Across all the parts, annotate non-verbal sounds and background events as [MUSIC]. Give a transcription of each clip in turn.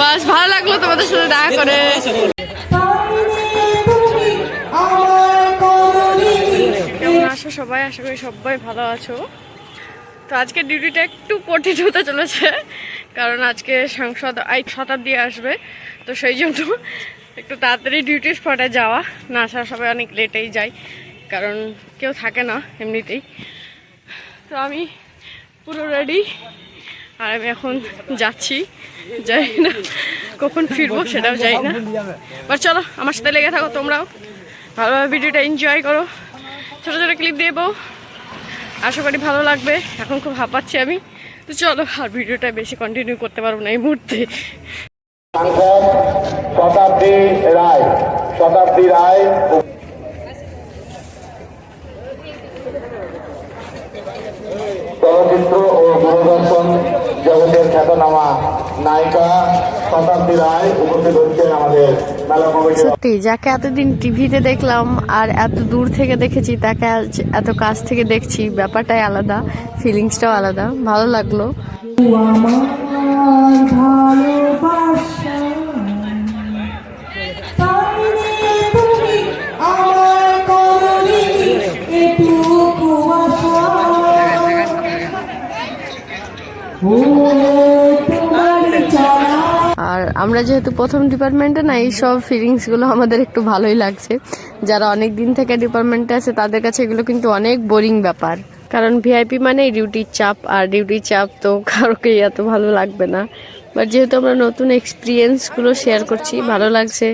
বাস, ভালো লাগল তোমাদের সাথে দেখা করে। আছো সবাই, আশা করি সবাই ভালো আছো। তো আজকে ডিউটিটা একটু কঠিন হতে চলেছে, কারণ আজকে সাংসদ আই শতাব্দী আসবে। তো সেই জন্য একটু তাড়াতাড়ি ডিউটি স্পটে যাওয়া। না, আসা সবাই অনেক লেটেই যায়, কারণ কেউ থাকে না এমনিতেই। তো আমি পুরো রেডি আর আমি এখন যাচ্ছি, যাই না। কখন ফিরবো সেটাও যাই না। বাট চলো, আমার সাথে লেগে থাকো, তোমরাও। ভালোভাবে ভিডিওটা এনজয় করো। ছোটো ছোটো ক্লিপ দেবো আশা করি ভালো লাগবে। এখন খুব হাঁপাচ্ছি আমি। তো চলো, আর ভিডিওটা বেশি কন্টিনিউ করতে পারব না এই মুহূর্তে। চলচ্চিত্র ও দূরদর্শন জগতের খ্যাতনামা নায়িকা শতাব্দী রায় উপস্থিত হচ্ছেন আমাদের সত্যি যাকে এতদিন টিভিতে দেখলাম আর এত দূর থেকে দেখেছি তাকে আজ এত কাছ থেকে দেখছি ব্যাপারটাই আলাদা ফিলিংসটাও আলাদা। ভালো লাগল। আর আমরা যেহেতু প্রথম ডিপার্টমেন্টে না, এই সব ফিলিংসগুলো আমাদের একটু ভালোই লাগছে। যারা অনেক দিন থেকে ডিপার্টমেন্টে আছে, তাদের কাছে এগুলো কিন্তু অনেক বোরিং ব্যাপার। কারণ ভিআইপি মানে ডিউটির চাপ, আর ডিউটির চাপ তো কারোকেই এত ভালো লাগবে না। বাট যেহেতু আমরা নতুন এক্সপিরিয়েন্সগুলো শেয়ার করছি, ভালো লাগছে,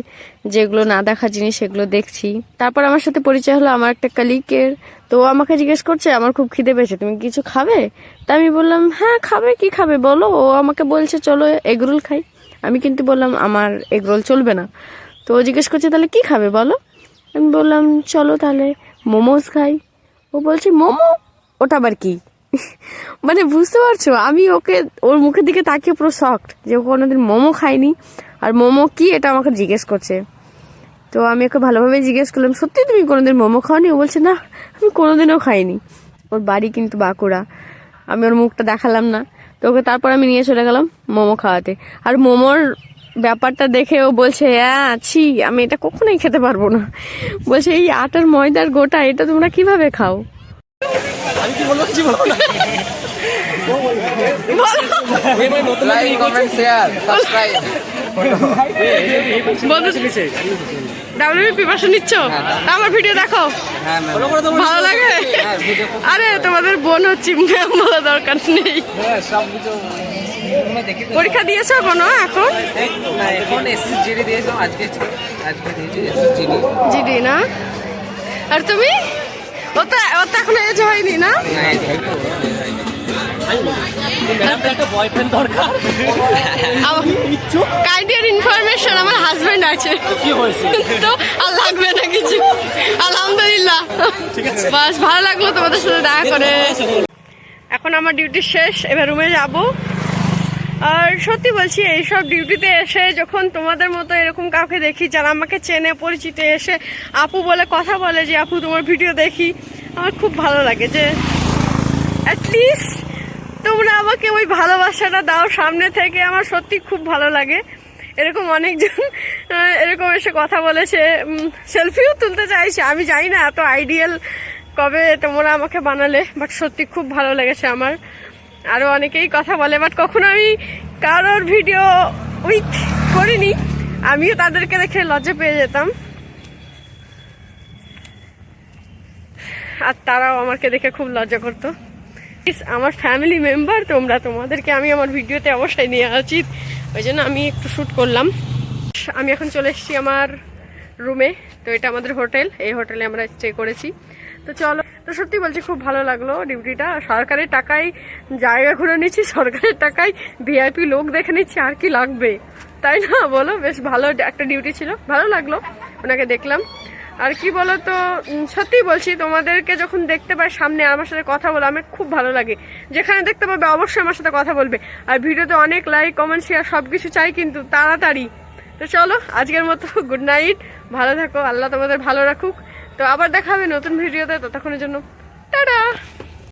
যেগুলো না দেখা জিনিস, সেগুলো দেখছি। তারপর আমার সাথে পরিচয় হলো আমার একটা কালিকের তো ও আমাকে জিজ্ঞেস করছে, আমার খুব খিদে পেয়েছে, তুমি কিছু খাবে? তা আমি বললাম হ্যাঁ খাবে, কি খাবে বলো? ও আমাকে বলছে, চলো এগরোল খাই। আমি কিন্তু বললাম, আমার এগরোল চলবে না। তো ও জিজ্ঞেস করছে, তাহলে কি খাবে বলো? আমি বললাম, চলো তাহলে মোমোস খাই। ও বলছে, মোমো? ওটা আবার কি? [LAUGHS] মানে বুঝতে পারছ, আমি ওকে, ওর মুখের দিকে তাকিয়ে পুরো শকড যে ও কোনোদিন মোমো খায়নি। আর মোমো কি এটা আমাকে জিজ্ঞেস করছে। তো আমি ওকে ভালোভাবে জিজ্ঞেস করলাম, সত্যি তুমি কোনোদিন মোমো খাওনি? ও বলছে, না, আমি কোনোদিনও খাইনি। ওর বাড়ি কিন্তু বাঁকুড়া। আমি ওর মুখটা দেখালাম না। তো ওকে তারপর আমি নিয়ে চলে গেলাম মোমো খাওয়াতে আর মোমোর ব্যাপারটা দেখে ও বলছে হ্যাঁ ছি আমি এটা কখনোই খেতে পারব না বলছে এই আটার ময়দার গোটা এটা তোমরা কীভাবে খাও like comment share subscribe W preparation নিচ্ছ আমার ভিডিও দেখো। হ্যাঁ ভালো লাগে? আরে তোমাদের বোন হচ্ছে বলা দরকার নেই। হ্যাঁ সব কিছু দেখি তো পরীক্ষা দিয়েছ কোনো এখন? না এখন এসসি জিডি দিয়েছিলাম আজকে আজকে দিয়েছি এসসি জিডি জিডি না? আর তুমি? ও তো ও তো এখন এজ হয়নি না? কাইন্ডের ইনফরমেশন আমার হাজবেন্ড আছে। তো আর লাগবে না কিছু। আলহামদুলিল্লাহ। বাস ভালো লাগল তোমাদের সাথে দেখা করে। এখন আমার ডিউটি শেষ এবার রুমে যাব। আর সত্যি বলছি এইসব ডিউটিতে এসে যখন তোমাদের মতো এরকম কাউকে দেখি যারা আমাকে চেনে পরিচিত এসে আপু বলে কথা বলে যে আপু তোমার ভিডিও দেখি। আমার খুব ভালো লাগে যে অ্যাটলিস্ট আমাকে ওই ভালোবাসাটা দাও সামনে থেকে, আমার সত্যি খুব ভালো লাগে। এরকম অনেকজন এরকম এসে কথা বলেছে সেলফিও তুলতে চাইছে। আমি জানি না এত আইডিয়াল কবে তোমরা আমাকে বানালে বাট সত্যি খুব ভালো লেগেছে আমার। আরও অনেকেই কথা বলে বাট কখনো আমি কারোর ভিডিও উইথ করিনি। আমিও তাদেরকে দেখে লজ্জা পেয়ে যেতাম। আর তারাও আমাকে দেখে খুব লজ্জা করতো। আমার ফ্যামিলি মেম্বার তোমরা তোমাদেরকে আমি আমার ভিডিওতে অবশ্যই নিয়ে উচিত ওই জন্য আমি একটু শ্যুট করলাম। আমি এখন চলে এসেছি আমার রুমে তো এটা আমাদের হোটেল এই হোটেলে আমরা স্টে করেছি। তো চলো, তো সত্যি বলছি, খুব ভালো লাগল ডিউটিটা। সরকারের টাকায় জায়গা ঘুরে নিচ্ছি সরকারের টাকায় ভিআইপি লোক দেখে নিচ্ছি আর কি লাগবে? তাই না? বলো, বেশ ভালো একটা ডিউটি ছিল। ভালো লাগল। ওনাকে দেখলাম। আর কি বলো তো সত্যি বলছি, তোমাদেরকে যখন দেখতে পাই সামনে আমার সাথে কথা বলে আমার খুব ভালো লাগে। যেখানে দেখতে পাবে অবশ্যই আমার সাথে কথা বলবে। আর ভিডিওতে অনেক লাইক কমেন্ট শেয়ার সব কিছু চাই কিন্তু তাড়াতাড়ি। তো চলো, আজকের মতো [LAUGHS] গুড নাইট ভালো থাকো, আল্লাহ তোমাদের ভালো রাখুক। তো আবার দেখা হবে নতুন ভিডিওতে, ততক্ষণের জন্য, টাটা!